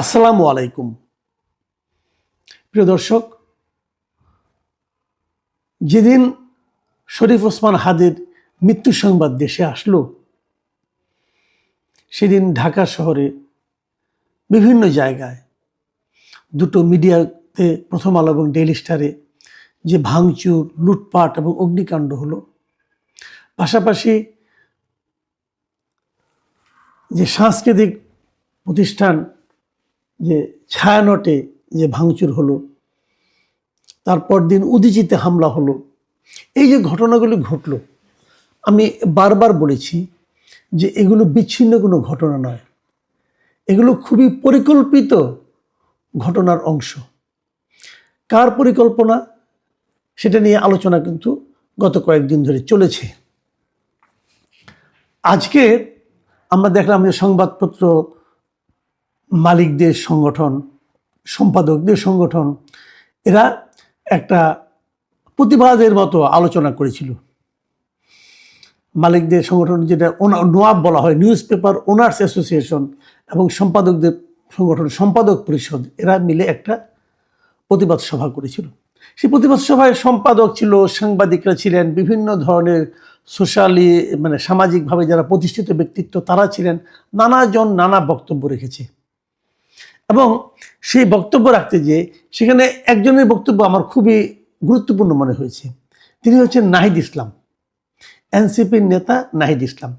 আসসালামু আলাইকুম। প্রিয় দর্শক, যেদিন শরীফ ওসমান হাদির মৃত্যু সংবাদ দেশে আসলো, সেদিন ঢাকা শহরে বিভিন্ন জায়গায় দুটো মিডিয়াতে প্রথম আলো এবং ডেইলি স্টারে যে ভাঙচুর, লুটপাট এবং অগ্নিকাণ্ড হলো, পাশাপাশি যে সাংস্কৃতিক প্রতিষ্ঠান যে ছায়ানটে যে ভাঙচুর হলো, তারপর দিন উদিচিতে হামলা হলো। এই যে ঘটনাগুলি ঘটলো, আমি বারবার বলেছি যে এগুলো বিচ্ছিন্ন কোনো ঘটনা নয়। এগুলো খুবই পরিকল্পিত ঘটনার অংশ। কার পরিকল্পনা, সেটা নিয়ে আলোচনা কিন্তু গত কয়েকদিন ধরে চলেছে। আজকে আমরা দেখলাম যে সংবাদপত্র মালিকদের সংগঠন, সম্পাদকদের সংগঠন, এরা একটা প্রতিবাদের মতো আলোচনা করেছিল। মালিকদের সংগঠন যেটা নোয়াব বলা হয় নিউজ পেপার ওনার্স অ্যাসোসিয়েশন এবং সম্পাদকদের সংগঠন, সম্পাদক পরিষদ, এরা মিলে একটা প্রতিবাদ সভা করেছিল। সেই প্রতিবাদ সভায় সম্পাদক ছিল, সাংবাদিকরা ছিলেন, বিভিন্ন ধরনের সোশ্যালি মানে সামাজিকভাবে যারা প্রতিষ্ঠিত ব্যক্তিত্ব, তারা ছিলেন। নানাজন নানা বক্তব্য রেখেছে। এবং সেই বক্তব্য রাখতে গিয়ে সেখানে একজনের বক্তব্য আমার খুবই গুরুত্বপূর্ণ মনে হয়েছে। তিনি হচ্ছেন নাহিদ ইসলাম, এনসিপির নেতা নাহিদ ইসলাম।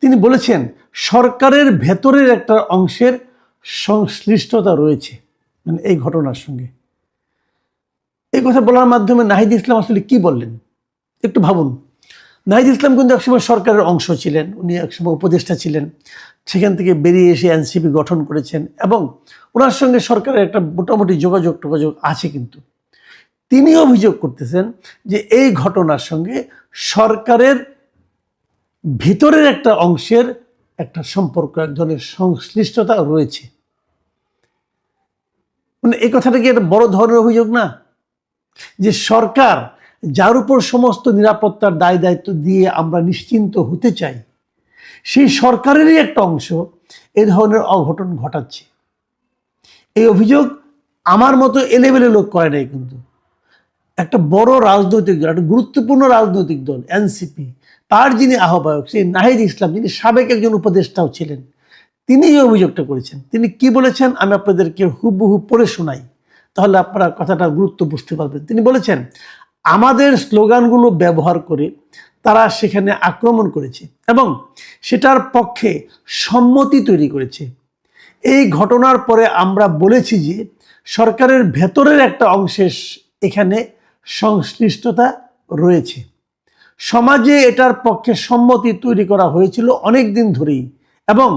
তিনি বলেছেন, সরকারের ভেতরের একটা অংশের সংশ্লিষ্টতা রয়েছে মানে এই ঘটনার সঙ্গে। এই কথা বলার মাধ্যমে নাহিদ ইসলাম আসলে কি বললেন? একটু ভাবুন। নাহিদ ইসলাম কিন্তু একসময় সরকারের অংশ ছিলেন, উনি একসময় উপদেষ্টা ছিলেন। সেখান থেকে বেরিয়ে এসে এনসিপি গঠন করেছেন এবং ওনার সঙ্গে সরকারের একটা মোটামুটি যোগাযোগ টোগাযোগ আছে কিন্তু। তিনি অভিযোগ করতেছেন যে এই ঘটনার সঙ্গে সরকারের ভিতরের একটা অংশের একটা সম্পর্ক, এক ধরনের সংশ্লিষ্টতা রয়েছে। মানে এই কথাটা কি একটা বড় ধরনের অভিযোগ না? যে সরকার যার উপর সমস্ত নিরাপত্তার দায় দায়িত্ব দিয়ে আমরা নিশ্চিন্ত হতে চাই, সেই সরকারেরই একটা অংশ এ ধরনের অঘটন ঘটাচ্ছে। এই অভিযোগ আমার মতো এলেবেলে লোক করে নাই কিন্তু। একটা বড় রাজনৈতিক দল, একটা গুরুত্বপূর্ণ রাজনৈতিক দল, এনসিপি, তার যিনি আহ্বায়ক, সেই নাহিদ ইসলাম, যিনি সাবেক একজন উপদেষ্টাও ছিলেন, তিনি এই অভিযোগটা করেছেন। তিনি কি বলেছেন আমি আপনাদেরকে হুবহু পড়ে শোনাই, তাহলে আপনারা কথাটা গুরুত্ব বুঝতে পারবেন। তিনি বলেছেন আমাদের স্লোগানগুলো ব্যবহার করে তারা সেখানে আক্রমণ করেছে এবং সেটার পক্ষে সম্মতি তৈরি করেছে। এই ঘটনার পরে আমরা বলেছি যে সরকারের ভেতরের একটা অংশের এখানে সংশ্লিষ্টতা রয়েছে। সমাজে এটার পক্ষে সম্মতি তৈরি করা হয়েছিল অনেক দিন ধরেই এবং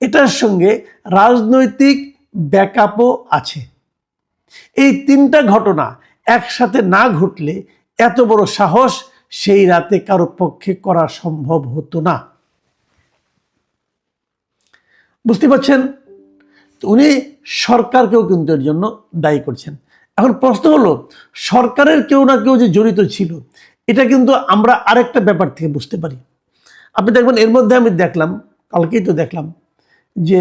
এটার সঙ্গে রাজনৈতিক ব্যাকআপও আছে। এই তিনটা ঘটনা একসাথে না ঘটলে এত বড় সাহস সেই রাতে কারও পক্ষে করা সম্ভব হতো না। বুঝতে পারছেন? উনি সরকারকেও কিন্তু এর জন্য দায়ী করছেন। এখন প্রশ্ন হলো, সরকারের কেউ না কেউ যে জড়িত ছিল, এটা কিন্তু আমরা আরেকটা ব্যাপার থেকে বুঝতে পারি। আপনি দেখবেন, এর মধ্যে আমি দেখলাম, কালকেই তো দেখলাম, যে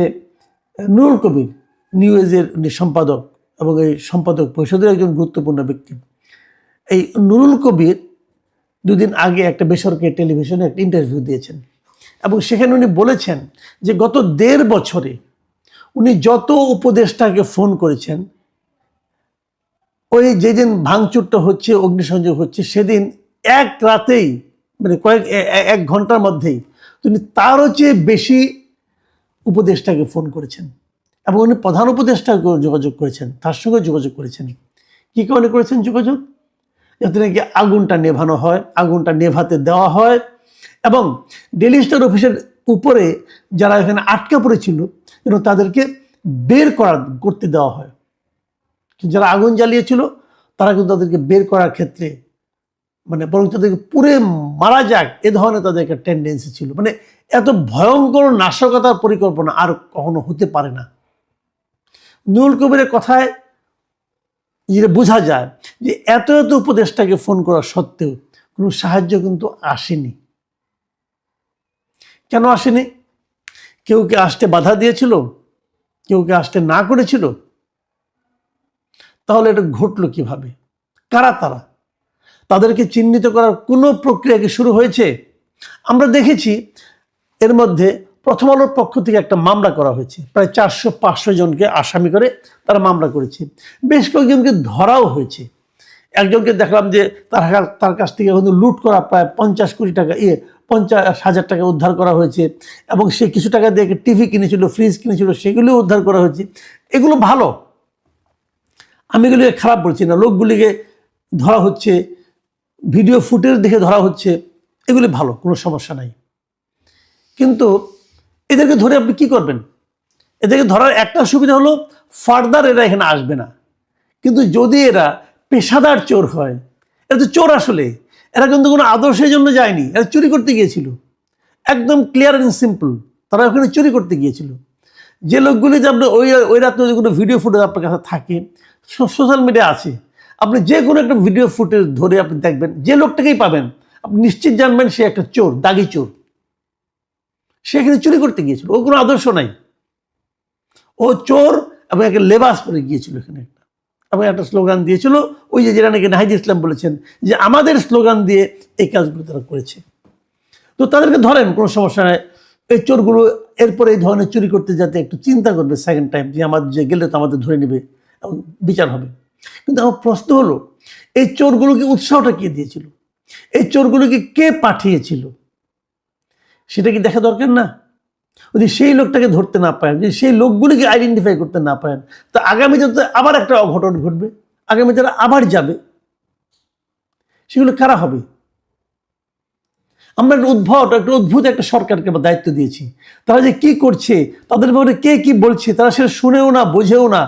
নুরুল কবির, নিউজের সম্পাদক এবং এই সম্পাদক পরিষদের একজন গুরুত্বপূর্ণ ব্যক্তি। এই নুরুল কবির দুদিন আগে একটা বেসরকারি টেলিভিশনে একটা ইন্টারভিউ দিয়েছেন এবং সেখানে উনি বলেছেন যে গত দেড় বছরে উনি যত উপদেষ্টাকে ফোন করেছেন, ওই যেদিন ভাঙচুরটা হচ্ছে, অগ্নিসংযোগ হচ্ছে, সেদিন এক রাতেই মানে কয়েক এক ঘণ্টার মধ্যেই তিনি তারও চেয়ে বেশি উপদেষ্টাকে ফোন করেছেন। এবং উনি প্রধান উপদেষ্টা যোগাযোগ করেছেন, তার সঙ্গে যোগাযোগ করেছেন। কী কারণে করেছেন যোগাযোগ? যাতে নাকি আগুনটা নেভানো হয়, আগুনটা নেভাতে দেওয়া হয়। এবং ডেলি স্টার অফিসের উপরে যারা এখানে আটকা পড়েছিল, যেন তাদেরকে বের করা, করতে দেওয়া হয়। যারা আগুন জ্বালিয়েছিল, তারা কিন্তু তাদেরকে বের করার ক্ষেত্রে মানে বরং তাদেরকে পুরে মারা যাক, এ ধরনের তাদের একটা টেন্ডেন্সি ছিল। মানে এত ভয়ঙ্কর নাশকতার পরিকল্পনা আর কখনো হতে পারে না। নুরুল কবিরের কথায় যেটা বোঝা যায় যে এত এত উপদেশটাকে ফোন করা সত্ত্বেও কোনো সাহায্য কিন্তু আসেনি। কেন আসেনি? কেউ কি আসতে বাধা দিয়েছিল? কেউ কে আসতে না করেছিল? তাহলে এটা ঘটলো কীভাবে? কারা তারা? তাদেরকে চিহ্নিত করার কোনো প্রক্রিয়া কি শুরু হয়েছে? আমরা দেখেছি এর মধ্যে প্রথম আলোর পক্ষ থেকে একটা মামলা করা হয়েছে। প্রায় চারশো পাঁচশো জনকে আসামি করে তারা মামলা করেছে। বেশ কয়েকজনকে ধরাও হয়েছে। একজনকে দেখলাম যে তার তার কাছ থেকে কিন্তু লুট করা প্রায় পঞ্চাশ কোটি টাকা ইয়ে পঞ্চাশ হাজার টাকা উদ্ধার করা হয়েছে এবং সে কিছু টাকা দিয়ে টিভি কিনেছিল, ফ্রিজ কিনেছিল সেগুলো উদ্ধার করা হয়েছে। এগুলো ভালো। আমি এগুলিকে খারাপ বলছি না। লোকগুলিকে ধরা হচ্ছে, ভিডিও ফুটেজ দেখে ধরা হচ্ছে, এগুলি ভালো, কোনো সমস্যা নাই। কিন্তু এদেরকে ধরে আপনি কি করবেন? এদেরকে ধরার একটা সুবিধা হলো ফার্দার এরা এখানে আসবে না। কিন্তু যদি এরা পেশাদার চোর হয়, এরা তো চোর আসলে, এরা কিন্তু কোনো আদর্শের জন্য যায়নি, এরা চুরি করতে গিয়েছিল। একদম ক্লিয়ার অ্যান্ড সিম্পল তারা ওখানে চুরি করতে গিয়েছিল। যে লোকগুলি যে আপনার ওই ওই রাত্রে যদি কোনো ভিডিও ফুটেজ আপনার কাছে থাকে সোশ্যাল মিডিয়া আছে, আপনি যে কোনো একটা ভিডিও ফুটেজ ধরে আপনি দেখবেন, যে লোকটাকেই পাবেন, আপনি নিশ্চিত জানবেন সে একটা চোর, দাগি চোর। সে এখানে চুরি করতে গিয়েছিল। ও কোনো আদর্শ নাই। ও চোর এবং একটা লেবাস পরে গিয়েছিল এখানে একটা। এবং একটা স্লোগান দিয়েছিল। ওই যে যেটা নাকি নাহিদ ইসলাম বলেছেন যে, আমাদের স্লোগান দিয়ে এই কাজগুলো তারা করেছে। তো তাদেরকে ধরেন, কোনো সমস্যা নাই। এই চোরগুলো এরপরে এই ধরনের চুরি করতে যাতে একটু চিন্তা করবে সেকেন্ড টাইম যে, আমাদের যে গেলে তো আমাদের ধরে নেবে এবং বিচার হবে। কিন্তু আমার প্রশ্ন হলো, এই চোরগুলোকে উৎসাহটা কে দিয়েছিল? এই চোরগুলোকে কে পাঠিয়েছিল? সেটা কি দেখা দরকার না? যদি সেই লোকটাকে ধরতে না পারেন, যদি সেই লোকগুলিকে আইডেন্টিফাই করতে না পারেন, তো আগামীতে তো আবার একটা অঘটন ঘটবে, আগামী তারা আবার যাবে। সেগুলো কারা হবে? আমরা একটা উদ্ভট, একটা অদ্ভুত একটা সরকারকে আমরা দায়িত্ব দিয়েছি। তারা যে কি করছে, তাদের ব্যাপারে কে কি বলছে, তারা সেটা শুনেও না, বোঝেও না,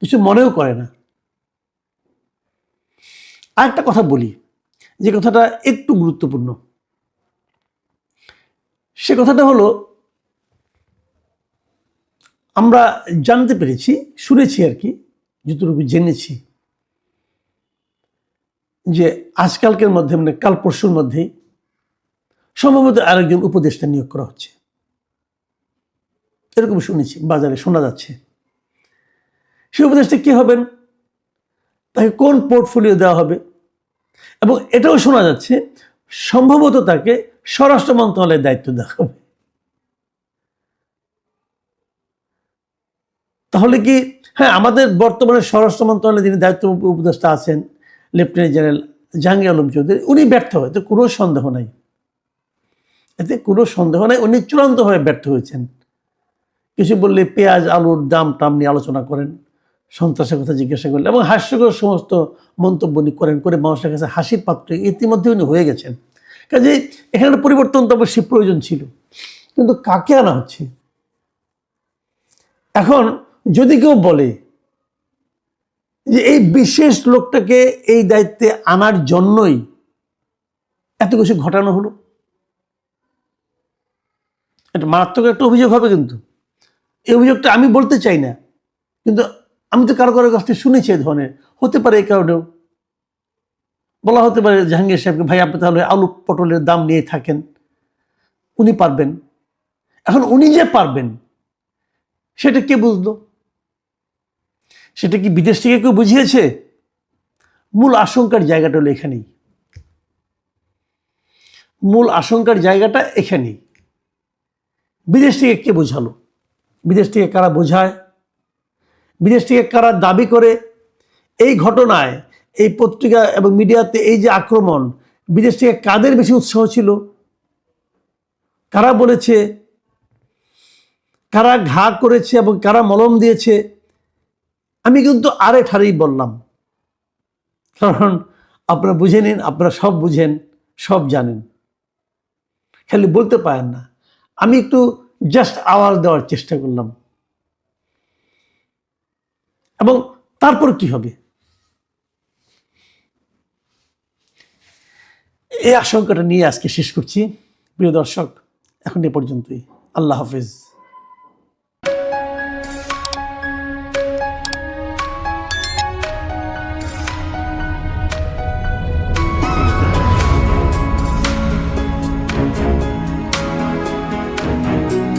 কিছু মনেও করে না। আর একটা কথা বলি, যে কথাটা একটু গুরুত্বপূর্ণ। সে কথাটা হলো, আমরা জানতে পেরেছি, শুনেছি আর কি, যতটুকু জেনেছি, যে আজকালকের মধ্যে মানে কাল পরশুর মধ্যেই সম্ভবত আরেকজন উপদেষ্টা নিয়োগ করা হচ্ছে। এরকম শুনেছি, বাজারে শোনা যাচ্ছে। সে উপদেষ্টা কি হবেন? তাকে কোন পোর্টফোলিও দেওয়া হবে? এবং এটাও শোনা যাচ্ছে, সম্ভবত তাকে স্বরাষ্ট্র মন্ত্রণালয়ের দায়িত্ব দেওয়া হবে তাহলে কি হ্যাঁ আমাদের বর্তমানে স্বরাষ্ট্র মন্ত্রণালয়ে যিনি দায়িত্ব উপদেষ্টা আছেন, লেফটেন্যান্ট জেনারেল জাহাঙ্গীর আলম চৌধুরী, উনি ব্যর্থ হয় তো কোনো সন্দেহ নাই। এতে কোনো সন্দেহ নাই, উনি চূড়ান্তভাবে ব্যর্থ হয়েছেন। কিছু বললে পেঁয়াজ, আলুর দাম টাম নিয়ে আলোচনা করেন, সন্ত্রাসের কথা জিজ্ঞাসা করলেন এবং হাস্যকর সমস্ত মন্তব্য উনি করেন, করে মানুষের কাছে হাসির পাত্র, ইতিমধ্যে উনি হয়ে গেছেন। কাজে এখানে পরিবর্তন তো অবশ্যই প্রয়োজন ছিল। কিন্তু কাকে আনা হচ্ছে? এখন যদি কেউ বলে যে এই বিশেষ লোকটাকে এই দায়িত্বে আনার জন্যই এত কিছু ঘটানো হলো, এটা মারাত্মক একটা অভিযোগ হবে কিন্তু। এই অভিযোগটা আমি বলতে চাই না, কিন্তু আমি তো কারও কারও কাছ থেকে শুনেছি এই ধরনের, হতে পারে এই কারণেও। বলা হতে পারে জাহাঙ্গীর সাহেবকে, ভাই, আপনি তাহলে আলু পটলের দাম নিয়ে থাকেন। উনি পারবেন। এখন উনি যে পারবেন, সেটা কে বুঝলো? সেটা কি বিদেশ থেকে কেউ বুঝিয়েছে? মূল আশঙ্কার জায়গাটা হলো এখানেই। মূল আশঙ্কার জায়গাটা এখানেই। বিদেশ থেকে কে বোঝালো? বিদেশ থেকে কারা বোঝায়? বিদেশ থেকে কারা দাবি করে? এই ঘটনায় এই পত্রিকা এবং মিডিয়াতে এই যে আক্রমণ, বিদেশ থেকে কাদের বেশি উৎসাহ ছিল? কারা বলেছে? কারা ঘা করেছে এবং কারা মলম দিয়েছে? আমি কিন্তু আরে ঠারেই বললাম। কারণ আপনারা বুঝে নিন, আপনারা সব বুঝেন, সব জানেন। খালি বলতে পারেন না। আমি একটু জাস্ট আওয়াজ দেওয়ার চেষ্টা করলাম। এবং তারপর কি হবে? এই আশঙ্কাটা নিয়ে আজকে শেষ করছি। প্রিয় দর্শক এখন এ পর্যন্তই। আল্লাহ হাফিজ।